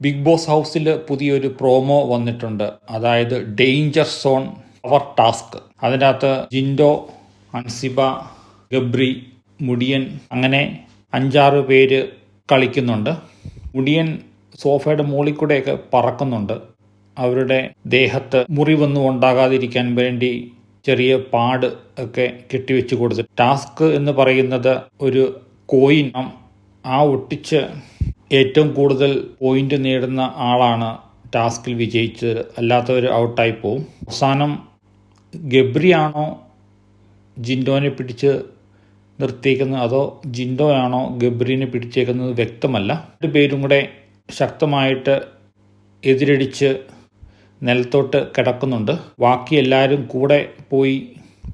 Big boss ഹൗസിൽ പുതിയൊരു promo വന്നിട്ടുണ്ട്. അതായത് ഡേഞ്ചർ സോൺ അവർ ടാസ്ക് അതിനകത്ത് ജിൻഡോ അൻസിബ ഗബ്രി മുടിയൻ അങ്ങനെ അഞ്ചാറ് പേര് കളിക്കുന്നുണ്ട്. മുടിയൻ സോഫയുടെ മുകളിൽ കൂടെയൊക്കെ പറക്കുന്നുണ്ട്. അവരുടെ ദേഹത്ത് മുറിവൊന്നും ഉണ്ടാകാതിരിക്കാൻ വേണ്ടി ചെറിയ പാട് ഒക്കെ കെട്ടിവെച്ച് കൊടുത്ത്. ടാസ്ക് എന്ന് പറയുന്നത് ഒരു കോയിൻ ആ ഒട്ടിച്ച് ഏറ്റവും കൂടുതൽ പോയിന്റ് നേടുന്ന ആളാണ് ടാസ്കിൽ വിജയിച്ചത്. അല്ലാത്തവർ ഔട്ടായി പോവും. അവസാനം ഗബ്രിയാണോ ജിൻഡോനെ പിടിച്ച് നിർത്തിയേക്കുന്നത്? അതോ ജിൻഡോയാണോ ഗബ്രീനെ പിടിച്ചേക്കുന്നത് വ്യക്തമല്ല. രണ്ട് പേരും കൂടെ ശക്തമായിട്ട് എതിരടിച്ച് നിലത്തോട്ട് കിടക്കുന്നുണ്ട്. ബാക്കി എല്ലാവരും കൂടെ പോയി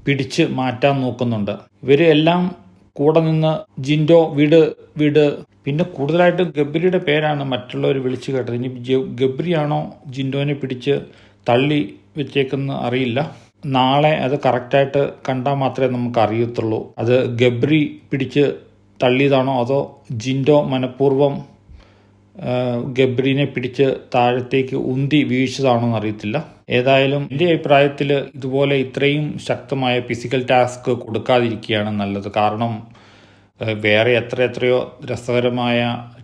പിടിച്ച് മാറ്റാൻ നോക്കുന്നുണ്ട്. ഇവർ എല്ലാം കൂടെ നിന്ന് ജിൻഡോ വിട് വിട്. പിന്നെ കൂടുതലായിട്ട് ഗബ്രിയുടെ പേരാണ് മറ്റുള്ളവർ വിളിച്ചു കേട്ടത്. ഇനി ഗബ്രിയാണോ ജിൻഡോനെ പിടിച്ച് തള്ളി വെച്ചേക്കെന്ന് അറിയില്ല. നാളെ അത് കറക്റ്റായിട്ട് കണ്ടാൽ മാത്രമേ നമുക്ക് അറിയത്തുള്ളൂ. അത് ഗബ്രി പിടിച്ച് തള്ളിയതാണോ അതോ ജിൻഡോ മനഃപൂർവം ഗബ്രീനെ പിടിച്ച് താഴത്തേക്ക് ഉന്തി വീഴ്ചതാണോ എന്ന് അറിയത്തില്ല. ഏതായാലും എന്റെ അഭിപ്രായത്തിൽ ഇതുപോലെ ഇത്രയും ശക്തമായ ഫിസിക്കൽ ടാസ്ക് കൊടുക്കാതിരിക്കുകയാണ് നല്ലത്. കാരണം വേറെ എത്ര എത്രയോ രസകരമായ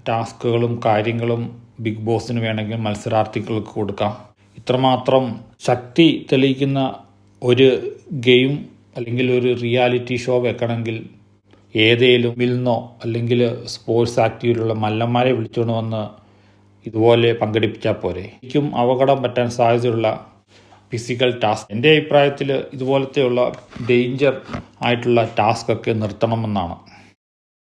ടാസ്കുകളും കാര്യങ്ങളും ബിഗ് ബോസിന് വേണമെങ്കിൽ മത്സരാർത്ഥികൾക്ക് കൊടുക്കാം. ഇത്രമാത്രം ശക്തി തെളിയിക്കുന്ന ഒരു ഗെയിം അല്ലെങ്കിൽ ഒരു റിയാലിറ്റി ഷോ വെക്കണമെങ്കിൽ ഏതേലും മിൽന്നോ അല്ലെങ്കിൽ സ്പോർട്സ് ആക്ടിവിറ്റിയുള്ള മല്ലന്മാരെ വിളിച്ചുകൊണ്ട് വന്ന് ഇതുപോലെ പങ്കെടുപ്പിച്ചാൽ പോരെ. എനിക്കും അപകടം പറ്റാൻ സാധ്യതയുള്ള ഫിസിക്കൽ ടാസ്ക് എന്റെ അഭിപ്രായത്തിൽ ഇതുപോലത്തെയുള്ള ഡേഞ്ചർ ആയിട്ടുള്ള ടാസ്ക് ഒക്കെ നിർത്തണമെന്നാണ്.